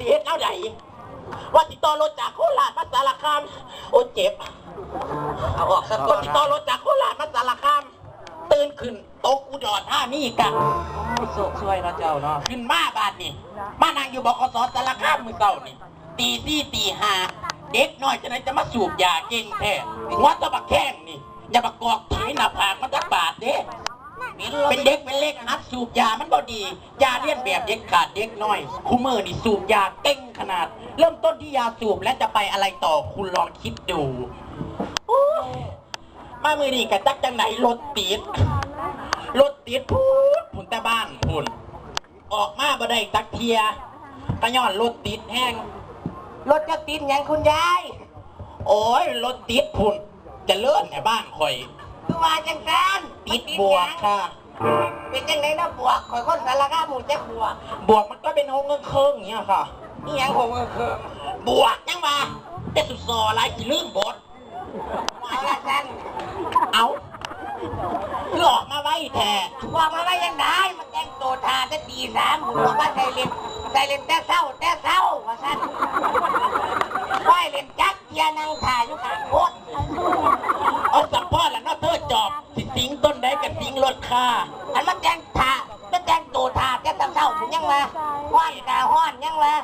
สิเฮ็ดแล้วใดว่าติดต่อรถจากโคราชมาสารคาม โอ้เจ็บเอาออกซะก่ก็อนติดต่อรถจากโคราชมาสารคาม ตื่นขึ้นตกอุดรท่านี่กะโศกช่วยนะเจ้าเนาะขึ้นมาบาดนี่มานั่งอยู่บกสสารคามมือเก่านี่ตีสี่ตีห้าเด็กน้อยจะไหนจะมาสูบยาเก่งแท้หัวตะบักแข้งนี่อย่าบักกอกถีหน้าผากมันจักบาดเด้ เป็นเด็กเป็นเล็กนัดสูบยามันบ่ดี ยาเลียนแบบเด็กขาดเด็กน้อยคูเมอร์นี่สูบยาเก่งขนาด เริ่มต้นที่ยาสูบและจะไปอะไรต่อคุณลองคิดดูโอ้ยมามือนี่กะจักจังไหนรถติดรถติดพูดผุนแต่บ้านผุนออกมาบ่ได้ตักเทียกระย้อนรถติดแห้งรถจะติดหยังคุณยาย โอ้ยรถติดผุนจะเลื่อนในบ้านข่อยคือว่าจังกันติดบวกค่ะ เป็นจังไดนะบวกข่อยคนสารคามหมู่จักบวก บวกมันก็เป็นโฮงเงินเคิงอย่างเงี้ยค่ะนี่ยังคงก็คือบวกยังมาแต่สุดซออะไรสิลืมบทเอาละจันเอาคือออกมาไว้แท้ว่ามาไว่ายังได้มันแต่งตัวทาจะตีสามผมบอกว่าใจเล่นใจเล่นแต่เศร้าแต่เศร้าว่าซัน่าอันมันแต่งทามันแต่งตัวทาแต่เศร้าผมยังว่าห้อนกาห้อนยังว่า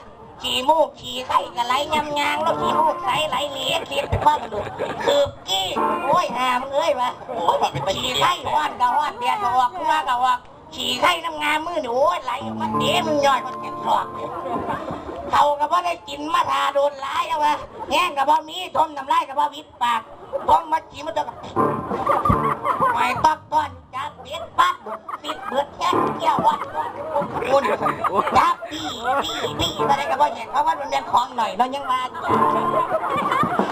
ขี่มูกขี่ไข่กะไหลยำยางแล้วขี่มูกใสไหลเหลี้ยดเลียดความดุสืบกี้โอ้ยหามึงเอ้ยวะโอ้ยว่าเป็นตะขี่กี้ไข่ห้อนกะห้อนเดียดก็ออกหัวกะออกขี่ไข่น้ำงามมือหนูโอ้ยไหลออกมาเดี๋ยวมึงย่อยมันเก็บหลอกเขาก็บ่ได้กินมาทาโดนร้ายเอาวะแห้งกับบ่มีทมน้ำลายกับบ่วิดปากพองมาขี่มันจะกับ ไปปักก้อนจับเบียดปัดปิดเบิดแค่เกี่ยววัดวัดคุณจับปีปีปีอะไรกับบ่เห็นเพราะว่ามันเป็นของหน่อยเรายังมาอยู่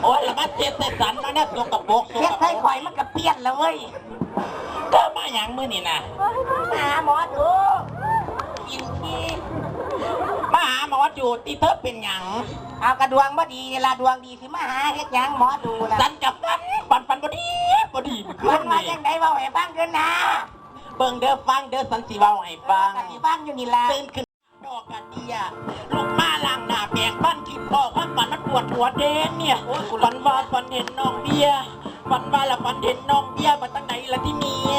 โอ้ยแล้วมาเจ็ดใส่สันมาเนี่ยสกปรกเช็ดให้ข่อยมันก็เปลี่ยนแล้วเว้ยเธอมาอย่างมือนี่นะหาหมอดูกินขี้มา หาหมอจูดที่เธอเป็นหยังเอากระดวงบ่ดีเวลาดวงดีสิมาหาเฮ็ดหยังหมอดูนะสันกับฟันฟันฟันบ่ดีบ่ดีเมื่อคืมันนมานี่จังไดเว้าให้ฟังเด้อนะเบิ่งเด้อฟังเด้อสันสีเบาให้ฟัง กะสิฟังอยู่นี่ล่ะตื่นขึ้นดอกกันเดียลูกมาล้างหน้าแปรงฟันคิดพ่อความฝันมันปวดหัวเด้งเนี่ยฝันว่าฝันเห็นน้องเบียร์ฝันว่าละฝันเห็นน้องเบียมาตั้งไหนละที่เมีย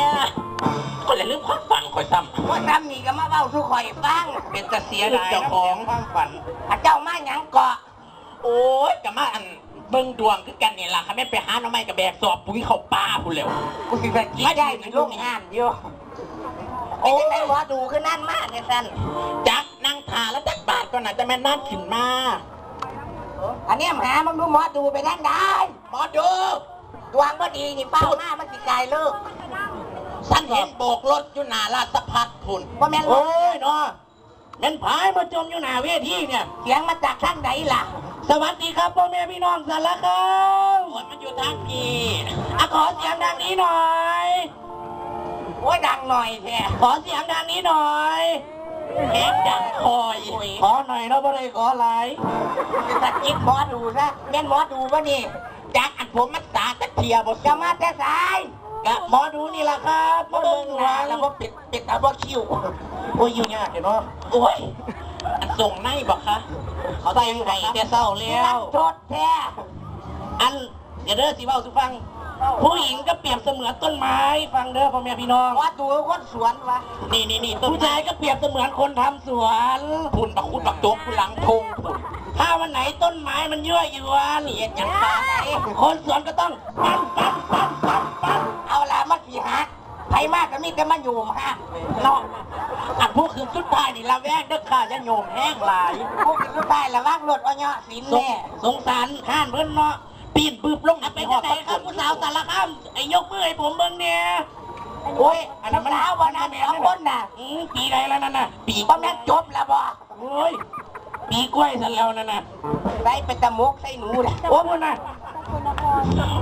คนละเรื่องความฝันคอยซ้ำว่าซ้ำนี่ก็มาเว้าสู่ข่อยฟังเป็นตะเสียดายเจ้าของความฝันอาเจ้ามาหยังเกาะ โอ้ยกะมาอันเบิ่งดวงคือกันเนี่ยล่ะค่ะแม่นไปหาหน้องไม้กับแบกสอบปุ๋ยเข้าป่าพูนแล้วกูสิไปกินได้ในโรงงานอยู่โอ้ยจังไดหมอดูคือนั่นมากเลยซั่นจักนั่งทาแล้วจักบาทก็น่าจะแม่นนั่นขึ้นมาอันเนี้ยหามึงดูหมอดูไปนั่นได้หมอดูดวงบ่ดีนี่เป้าหน้ามันสิกลายเลิก ฉันเห็นโบกรถอยู่หน้าราชพัฒน์พุ่นว่าแม่นโอ้ยเนาะแม่นพายมาจมอยู่หน้าเวทีเนี่ย เสียงมาจากทางไหนล่ะสวัสดีครับพ่อแม่พี่น้องสารคามโอ้ยมันอยู่ทางพี่อะขอเสียงดังนี้หน่อย โอ้ยดังหน่อยแท้ขอเสียงดังนี้หน่อยแหกดังคอยขอหน่อยเราบ่ได้ขออะไรจะสะกิดหมอดูซะแม่นหมอดูป่ะนี่จากอันผมมันตาตะเทียบจะมาแต่สาย กะหมอดูนี่ล่ะครับมาเบิ่งหนาแล้วก็ปิดปิดตาบ่คิวโอ้ยอยู่ยากเนาะโอ้ยอันส่งในบอกคะเขาใส่ให้แต่เศร้าแล้วโทษแท้อันอย่าเด้อสิเว้าสุฟัง ผู้หญิงก็เปรียบเสมือนต้นไม้ ฟังเด้อพ่อแม่พี่น้องหมอดูคนสวนวะนี่นี่นี่ผู้ชายก็เปรียบเสมือนคนทำสวนพุ่นปักคุดปักโจกคุณหลังทงพุ่น ถ้าวันไหนต้นไม้มันยั่วยวนเห็นยังไงคนสวนก็ต้องปั้นปั้นปั้นปั้นปั้นเอาละมาสีหักไผมากก็มีแต่มาอยู่ฮะเนาะอันผู้คืนสุดท้ายนี่ละแวกเด้อค่ะจะโยมแห้งหลายพวกกินสุดท้ายละว่างรถอ้อยะสินสงแน่สงสารห้านเพิ่นเนาะปีนปืบลงไปจังไหนครับผู้สาวสารคามไอ้ยกมือให้ผมเบิ่งเนี่ยโอ้ยอัอันนนั้นั้นนมัมันนเอาวันนั้นสองคนน่ะอืมปีใดแล้วนั่นน่ะปีบ่แม่นจบแล้วบ่โอ้ย ปีกล้วยสันแล้วนั่นน่ะได้เป็นตะมกใส่หนูแหละโอ้พุ่นน่ะ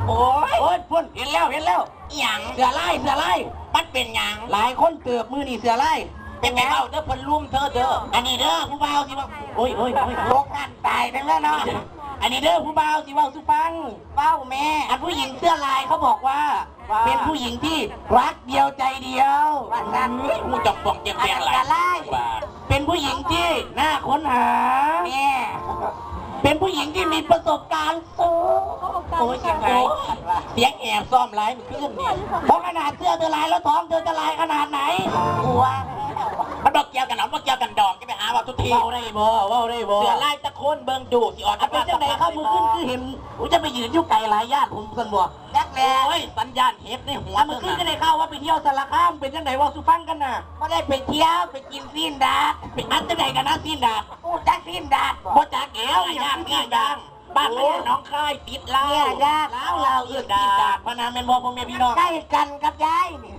โอ้ยโอ้ยพุ่นเห็นแล้วเห็นแล้วอหย่างเสือไล่เสือไล่มันเป็นหยังหลายคนเกือบมือนี่เสือไล่เป็นไงเบ้าเด้อเพิ่นลุ่มเธอเด้ออันนี้เด้อผู้บ่าวสิว่าโอ้ยโอ้ยโอ้ยโลกงานตายทั้งนั้นเนาะอันนี้เด้อผู้บ่าวสิเว่าสุฟังเฝ้าแม่อันผู้หญิงเสื้อลายเขาบอกว่าอเป็นผู้หญิงที่รักเดียวใจเดียวว่าซั่นเฮ้ยมูจับปองแจงแปลงหลายอะไรว่า เป็นผู้หญิงที่น่าค้นหาแม่เป็นผู้หญิงที่มีประสบการณ์สูงโอ้ยยังไงเสียงแอบซ่อมไลฟ์มันขึ้นเนี่ยเพราะขนาดเสื้อเธอลายแล้วท้องเธอจะลายขนาดไหนกลัวมันบอกเกี่ยวกันเอาบอกเกี่ยวกันดอกจะไปหา ว่าทุกทีเว้าได้บ่เว้าได้บ่เสือไล่ตะโคนเบิ่งดูสิออนอะเป็นจังไดเข้ามือขึ้นคือเห็นผมจะไปยืนอยู่ไกลหลายญาติผมกันบ่จักแล้โอ้ยสัญญาณเฮ็ดในหัวอะมือขึ้นก็ได้เข้าว่าไปเที่ยวสารคามเป็นจังไดว่าสุฟังกันน่ะก็ได้ไปเที่ยวไปกินซีนดาดเป็นอันจังไดกันนะสิ้นดาดอู้จักซีนดาดบ่บ่จากแก้วย่างย่างย่างบ้านแม่น้องคายติดลาวเนี่ยญาติลาวลาวเอื้อนสิ้นดาดพะนาแม่นบ่พ่อแม่พี่น้องใกล้กันกับยายนี่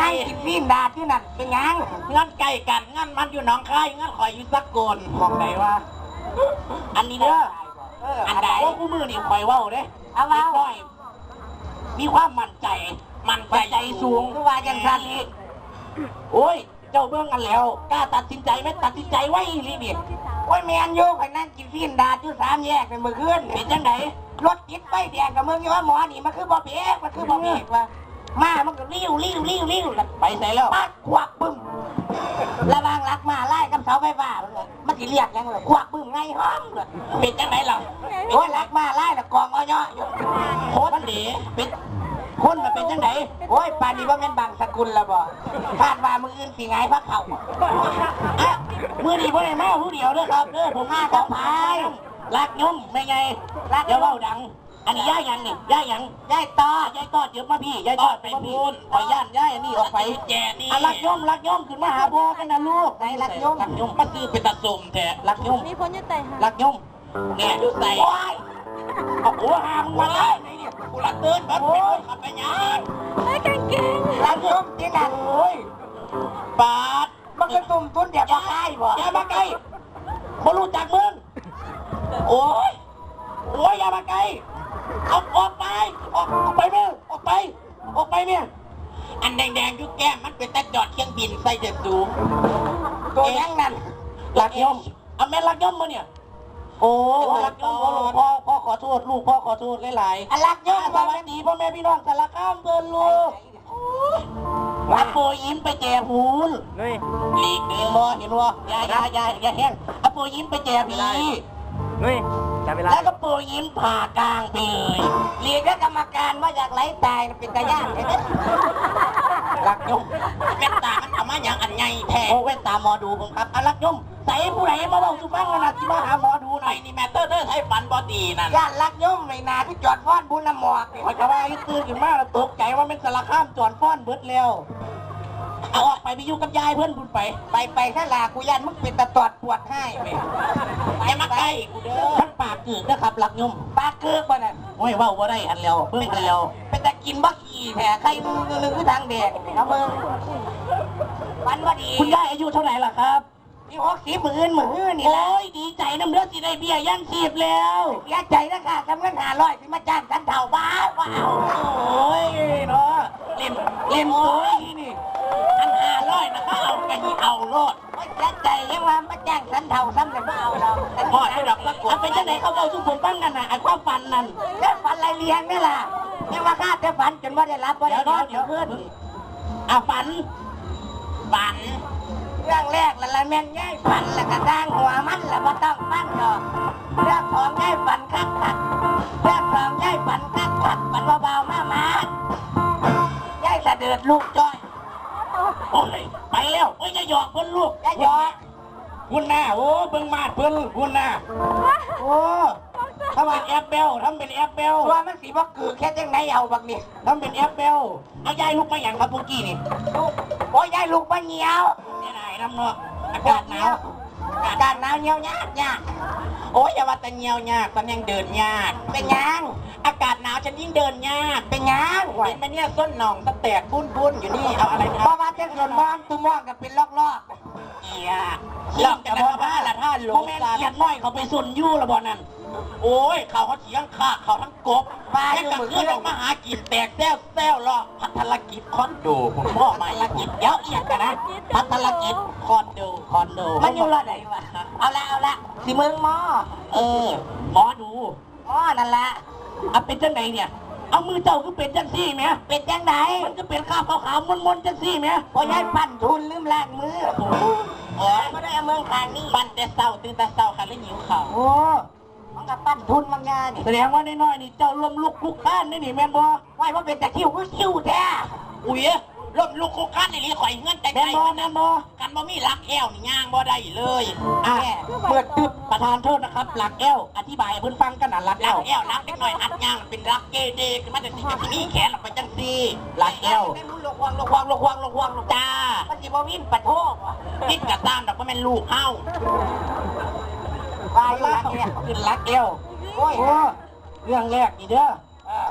นั่งกินซีนดาดที่นั่นเป็นหยังงั้นใกล้กันงั้นมันอยู่หนองคายงั้นคอยอยู่สักโกนมองไหนวะอันนี้เด้อเอออัอันนใดใดว่ากูมือนี่คอยเว้าเด้เอาเว้าน้อยมีความมั่นใจ มันปัจใจจัยสูงคือว่าจังซั่นนี้โอ้ย เจ้าเบื้องกันแล้วกล้าตัดสินใจไหมตัดสินใจไว้อีหลีนี่โอ้ยแมนโยกไปนั่งกินซีนดาดอยู่สามแยกเป็นมื้อคืนเป็นจังไดรถติดไฟแดงกับมึงอยู่ว่าหมอนี่มันคือบ่เบรกมันคือบ่เบรกว่ะ มามันก็ลิ้วลิ้วลิ้วลิ้วแล้วไปใส่แล้วปัดควักปึ้มระวางรักมาไล่กับเสาไฟฟ้ามันเลยมันสิเรียกยังเลยควักปึ้มไงห้อมเลยเป็นจังไดล่ะโอ้ยรักมาไล่แล้วกองอ้อยๆอยู่โคตรด๋เป็นคนมาเป็นจังไดโอ้ยป่านนี้ว่าแม่นบางสกุลละบ่คาดว่ามืออื่นสิไงพระเขาอะมือดีพ่อไหนมาผู้เดียวเด้อครับเด้อผมมากับพายรักยุ่มไม่ไงรักเดี๋ยวเว้าดัง อันนี้ย่าหยังนี่ย่าหยังยายต่อยายกอดเดี๋ยวมาพี่ยายกอดไปพูนขอย่านย่ายอันนี้ออกไปแจนี่อะรักย่อมรักย่อมขึ้นมาหาพ่อกันนะลูกไหนรักย่อมรักย่อมมันคือเป็นตะสมแท้รักย่อมมีพ้นจะไต่หารักย่อมเนี่ยดูใส่โอ้ยเอาหัวหามมาได้ไหนเนี่ยกูละเตือนบัดเป็นคนขับไปยังไอ้กางเกงรักย่อมที่นั่นโอ้ยปาดมันก็ตุ่มตุ้นเดี๋ยวบ่ใกล้บ่อย่ามาใกล้บ่รู้จักมึงโอ้ยโอ้ยอย่ามาใกล้ เอาออกไป ออกออกไปมึงออกไป ออกไปเนี่ย อันแดงๆอยุแก้มมันเป็นตะจอดเครื่องบินใส่เด็ดสูงตัวยังนั่นรักย่อมเอาแม่รักย่อมมาเนี่ย โอ้รักย่อมพ่อลูกพ่อพ่อขอโทษลูกพ่อขอโทษหลายๆอันรักย่อมสวัสดีพ่อแม่พี่น้องสารคามเดินลูกมาโปรยิ้มไปแจกหูนนุ้ยหลีกเห็เดินนบ่เห็นบ่อย่าอย่าอย่าอย่าแห้งเอาโปรยิ้มไปแจกผีนุ้ ยจับเวลา แล้วก็โปรยิ้มผ่ากลางไปเลยเรียกกรรมการว่าอยากไหลตายเป็นตาย่านเด้อรักย่อมแว่นตามันเอามาอย่างอันใหญ่แท้โอ้เว้นตาหมอดูผมครับอะรักย่อมใส่ผู้ใดมาเบาสุฟังกันนะที่มาหาหมอดูหน่ไอ้อยนี่แมตเตอร์เตอร์ให้ฟันบอดีนั่นย่านรักย่อมในนาที่จอดว่านบุญน้ำหมอกนี่คอยกระว่าให้ตื่นขึ้นมาแล้วตกใจว่าเป็นสารคามจอนฟ้อนเบิดแล้ว เอาออกไปไปอยู่กับยายเพื่อนบุญไป ไปไปถ้าลากูย่านมึงเป็นตะตอดปวดให้เว้ยอย่ามาใกล้กูเด้อท่านปากเกิดนะครับรักย่อมปลาเกือกบ่นั่นโอ้ยเว่าว่าได้อันแล้วเพิ่งอันแล้วเป็นตะกินบักขี่แท้ใครมึงนึงคือทางแดงเอามึงวันว่าดีคุณยายอายุเท่าไหร่ล่ะครับที่หกสิบหมื่นหมื่นนี่โอ้ละยดีใจน้ำเลือดสิได้เบี้ยย่างชีพแล้วเสียใจนะค่ะกำลังหาร้อยที่มาจ้างกันเท่าบ้าว้าวโอ้ยเนาะเล่นเล่นโอ้ยนี่อันห้า ร้อยนะเขาเอากันนี่เอาโลดโอ้ยเสียใจยังว่ามาจ้างกันเท่าซ้ำเลยไม่เอาเราพ่อให้ดอกสักกเอาไปจังไหนเขาเอาสุผมฟังกันนะไอ้ความฝันนั่นแค่ฝันไรเลี้ยงนี่ล่ะยังว่าข้าแต่ฝันจนว่าได้รับว่าเดี๋ได้ยวนอเดี๋ยวนเดี๋ยวเพื่เพื่ออนนอะฝัน ฝันเรื่องแรกละละแม่นง่ายฝันแล้วก็สร้างหัวมันแล้วก็ต้องฟังดอกเรื่องของง่ายฝันคักคักเรื่องของง่ายฝันคักคักฝันเบาๆมามาย่ายสะเดือดลูกจ้อย โอ้ยไปแล้วโอ้ยจะหยอกเพิ่นลูกย่ายหยอกคุณหน้าโอ้เบิ่งมาดเพิ่นคุณหน้าโอ้ทำเป็นแอปเบลทำเป็นแอปเบลตัวมันสีบ่คือแค่จังไหนเอาบักนี่ทำเป็นแอปเบลเอายายลูกมาอย่างครับปุกกี้นี่ลูกโอ้ยย่ายลูกมาเหนียวเนี่ยไหนน้ำเนาะอากาศหนาวอา กาศหนาวเหนียวยากยากโอ้ยอย่าว่าแต่เงียวยากตอนยังเดินยากเป็นหยังอากาศหนาวฉันยิ่งเดินยากเป็นหยังไหวเห็นไหมเนี่ยส้นหนองตะแตกปุ้นปุ้นๆอยู่นี่เอาอะไรเพทำราะว่าเจ้าส่วนมองตุ้มมองกันเป็นลอกๆเกียหลอกจะมาบ้าละท่านหลพ่วองแม่เกียดน้อยเขาไปสุนยู่ละบ่นั่นโอ้ยเขาเขาเถียงข้าเขาทั้งกบ ว่าอแค่ยู่กลางมื้อคืนอกมาหากินแตกแซวแซวรอพัทรกิจคอนโดผมพ่อมาพัทรกิจเดี๋ยวเอียงกันนะพัทรกิจคอนโดคอนโดมันอยู่รอไหนวะเอาละเอาละสิเมืองหมอเออหมอดูหมอนั่นละเอาเป็นจังไหนเนี่ยเอามือเจ้าคือเป็นจังซี่ไหมเป็นจังไดมันก็เป็นข้าวขาวๆมนๆจังซี่ไหมพอยายปั่นทุนลืมล้างมือโอ้ยไม่ได้เอาเมืองขางนี่ปั้นแต่เศร้าตื่นแต่เศร้าค่ะแล้วหิวข้าวโอ้ มันก็ปั้นทุนบางงานนี่แสดงว่าน้อยๆนี่เจ้าลมลุกคลุกคลานนี่นี่แม่นบ่ไว้ว่าเป็นตะคริวก็คิวแท้อุ้ยล่มลูกคุกคันในนี้ข่อยเงื่อนใจแม่ใจนบ่มันแม่นะนบ่กันบ่มีรักแอวนี่ย่างบ่ได้เลยอะเปิดตึบประธานโทษนะครับ หลักแก้วอธิบายให้เพิ่นฟังกันน่ะหลักรัแก้กวแอวรักเด็กน้อยหัดย่างเป็นรักเกเดขึ้นมาแต่สิจะมีแขนออกไปจังซี่หลักแก้วไม่รู้ลกวังลกวังลกวังลกวังลกจ้ามันสิบ่วินปะโทกว่ะคิดกับตามดอกก็แม่นลูกเฮา วายอยู่แล้วเนี่ยขึ้นหลักแก้วโอ้ยโอ้เรื่องแรกนี่เด้อเออ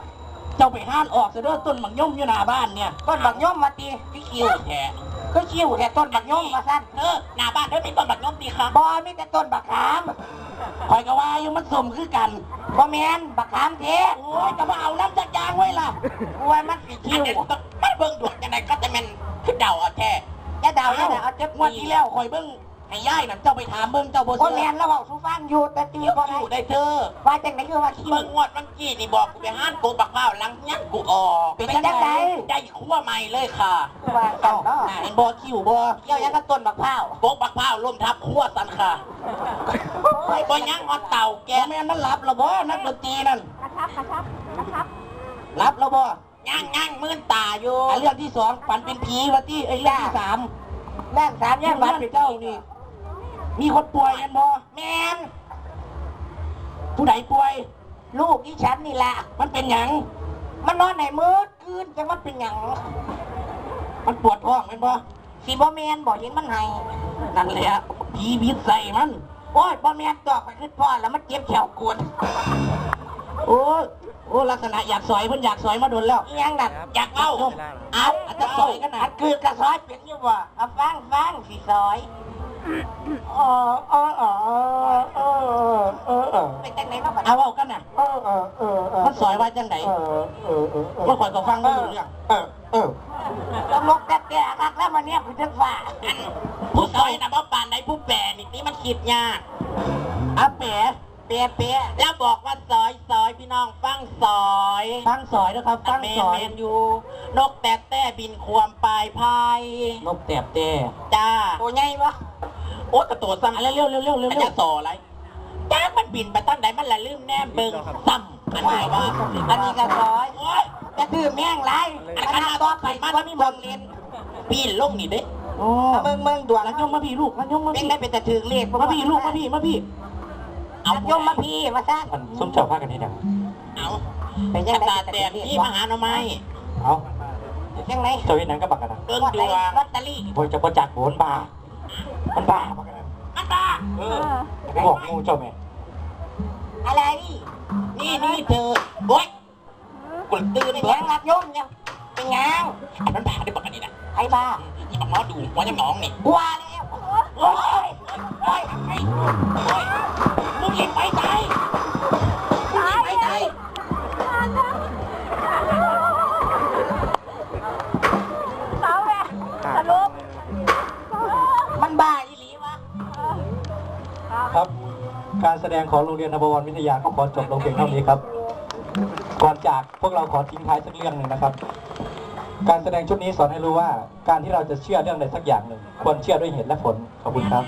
เจ้าไปห้านออกซะเด้อต้นหมักย่อมอยู่หน้าบ้านเนี่ยต้นบักย่อมมาตีพี่คิวแท้ก็คิวแท้ต้นบักย่อมมาสั้นเออหน้าบ้านเธอมีต้นบักย่อมตีค่ะบอมีแต่ต้นบักขามคอยก็ว่าอยู่มันสมคือกันบ่แมนบักขามเทโอ้ยจะมาเอาน้ำจากยางไว้ล่ะกล้วยมันสิคิคิววต้องไม่เบิ่งดวงยังไงก็จะแม่นคือเดาเอาแท้อย่าเดาอย่าเอาเดาเอาเจ็บงวดที่แล้วคอยเบิ้ง ให้ย่ายนั่นเจ้าไปถามเบิ้งเจ้าบ่บ่เชื่แมอนแล้วเว้าสู่ฟังอยู่แต่จื้อเดี๋ยวบ่อได้ยู่ได้เธอว่าจังได๋คือว่าคิวเบิ่งงวดเมื่อกี้นี่บอกกูไปห้านโกบักข้าวหลังยักกูออกเป็นจังได๋ได้ขั้วใหม่เลยค่ะว่ากันเนาะน่ะเห็นบ่คิวบ่เกี่ยวยังกับต้นบักพร้าวโกบักข้าวร่วมทับขั้วสันค่ะไอ้บ่ยังงอนเต่าแกแกแม่นมันรับแล้วบ่นักดนตรีนั่นกระชับกระชับกระชับรับแล้วบ่ย่างย่างมื่นตาอยู่อะเรื่องที่สองฝันเป็นผีวะที่ไอ้เรื่องที่สาม แม่นสามแยแย่กงวัวัดดไปไปเจ้านี่ มีคนป่วยกันบ่แมนผู้ใดป่วย ลูกอีฉันนี่แหละมันเป็นหยัง มันนอนไหนมืดคืนจังมันเป็นหยัง มันปวดท้องแมนบ่สิบ่แมนบ่เห็นมันให้นั่นแหละผีบิดใส่มัน โอ้ยบ่แมนตอกไปขึ้นพ่อแล้วมันเจ็บแขวกวนโอ้ยโอ้ลักษณะอยากสอยเพิ่นอยากสอยมาโดนแล้วอีหยังนั่นอยากเล่าเอาอาจจะสอยกันนะอันคือกระซอยเป็นอยู่บ่เอาฟังฟังสิซอย ออเออเออเออเออเออเป็นจังไดมาบัดเอาเอากันน่ะเออเออเออเออมันสอยว่าจังไดเออเออเออเออว่าข่อยก็ฟังไม่รู้เรื่องเออเออต้องลกแต่แต่คักแล้วมันเนี่ยคือจังฟ้าอันผู้ซอยนะบ่ปานไหนผู้แปรนี่นี่มันคิดยากอาแปะเปียเปียแล้วบอกว่าซอยซอยพี่น้องฟังซอยฟังสอยนะครับฟังงเมสอยเมนอยู่ นกแต่แต่บินควมปลายพายนกแตบแต่จ้าตัวใหญ่บ่ โอ้กระตัวซ้ำอะเร็วเร็วเร็วเร็วเร็วจะสออะไรจ้ามันบินไปตั้งไหนมันละลืมแนมเบิ่งซ้ำอันไหนวะอันนี้ก็ซอยโอ้ยจะถือแม่งไรอันอันนั้นนั้นต่อไปมัมันนมีมีบอทลเรีเรียยนปีนลงนี่เด้เมืองเมืองด่วนลันยมมาพี่ลูกลันยมมาเป็นพี่ได้เป็นแต่ถือเลขมาพี่ลูกมาพี่มาพี่เอายมมาพี่มาสร้ส้มเจ้าพากันนี่นะเอาเป็นยังไงตาแตกที่มหาหน่อไม้เอายังไงเจ้าเห็นนังก็บักกันนะเบิ่งดดไหนวงลอตเตอรี่พอจะประจักษ์โหนบา มันบาบักกันนะอันตาเอเอออบอกงูเจ้าแม่อะไรนี่นี่เธอโอ๊ยกดตื่นเป็นเบิ่ยังงรับยมเนี่ยเป็นยังอันนั้นบาได้ปกตินะไอ้บ้านี่บักหมอดูหัวยังน้องนี่บัวแล้วโอ้ยโอ้ยไอ้โอ้ยมึงหลีกไปไหน ดงของโรงเรียนนบวรวิทยาก็ขอจบลงเพียงเท่านี้ครับ ก่อนจากพวกเราขอทิ้งท้ายสักเรื่องหนึ่งนะครับ การแสดงชุดนี้สอนให้รู้ว่า การที่เราจะเชื่อเรื่องใดสักอย่างหนึ่ง ควรเชื่อด้วยเหตุและผลขอบคุณครับ